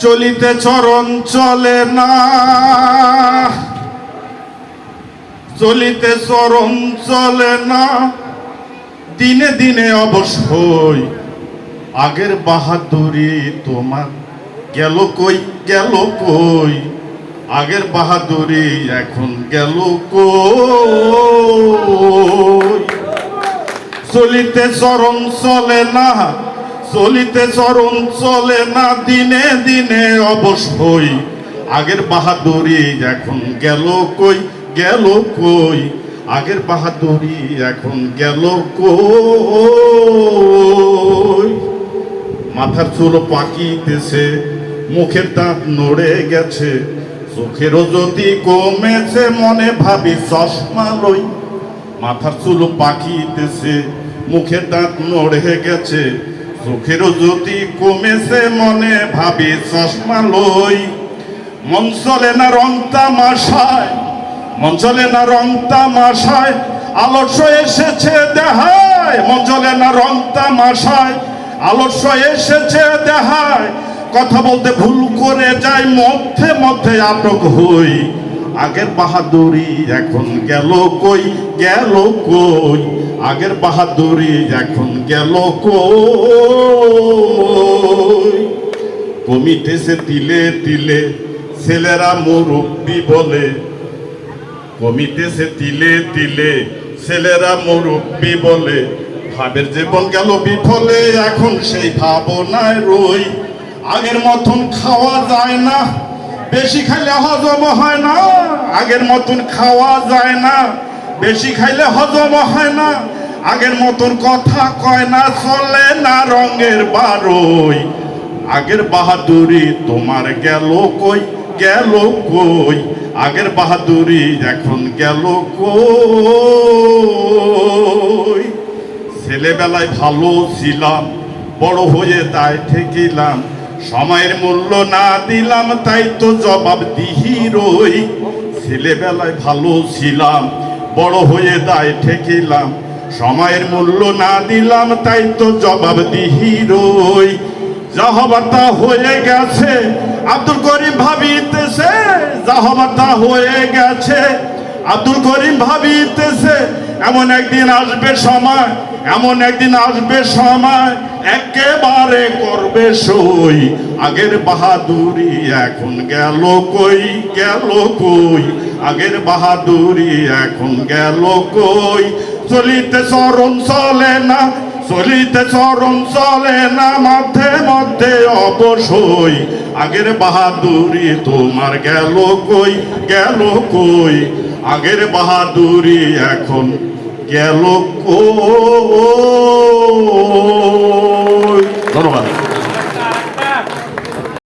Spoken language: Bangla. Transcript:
চলিতে চরণ চলে না। চলিতে চরণ চলে না। দিনে দিনে অবশ্যই আগের বাহাদুরি তোমার গেল কই গেল কই? আগের বাহাদুরি এখন গেল কই? চলিতে চরণ চলে না। চলিতে চরণ চলে না, দিনে দিনে অবশ্যই আগের বাহাদুরি এখন গেল কই গেল কই? আগের বাহাদুরি এখন গেল কই? মাথার চুল পাকিতেছে, মুখের দাঁত নড়ে গেছে। চোখেরও যদি কমেছে, মনে ভাবি চশমা লই। মাথার চুল পাকিতেছে, মুখের দাঁত নড়ে গেছে। চোখেরও যদি কমেছে মনে ভাবি চশমা লই। মন চলে না রং তামাশায়, মন চলে না রং তামাশায়, আলস্য এসেছে দেহায়। মন চলে না রং তামাশায়, আলস্য এসেছে দেহায়। কথা বলতে ভুল করে যাই, মধ্যে মধ্যে আটক হই। আগের বাহাদুরি এখন গেল কই গেল কই? আগের বাহাদুরি এখন গেল কই? কমিতেছে তিলে তিলে ছেলেরা মুরব্বী বলে কমিতেছে তিলে তিলে ছেলেরা মুরব্বী বলে, ভাবের জীবন গেল বিফলে, এখন সেই ভাবনায় রই। আগের মতন খাওয়া যায় না, বেশি খাইলে হজম হয় না, আগের মতন খাওয়া যায় না। বেশি খাইলে হজম হয় না। আগের মতন কথা কয় না, চলে না রঙের বারোই। আগের বাহাদুরি তোমার গেল কই গেল কই? আগের বাহাদুরি এখন গেল কই? ছেলেবেলায় ভালো ছিলাম, বড় হয়ে তাই ঠেকিলাম। সময়ের মূল্য না দিলাম, তাই তো জবাব দিহি রই। ছেলেবেলায় ভালো ছিলাম বড় হয়ে দায় ঠেকিলাম। সময়ের মূল্য না দিলাম, তাই তো জবাব দিহি রই। যা হবার তা হয়ে গেছে, আব্দুল করিম ভাবিতেছে, যা হবার তা হয়ে গেছে, আব্দুল করিম ভাবিতেছে, এমন একদিন আসবে সময়, এমন একদিন আসবে সময়, একেবারে করবে সই। আগের বাহাদুরি এখন গেল কই গেল কই? আগের বাহাদুরি এখন গেল কই? চলিতে চরণ চলে না, চলিতে চরণ চলে না মধ্যে মধ্যে অবশ্যই আগের বাহাদুরি তোমার গেল কই? গেল কই? আগের বাহাদুরি এখন গেল কই?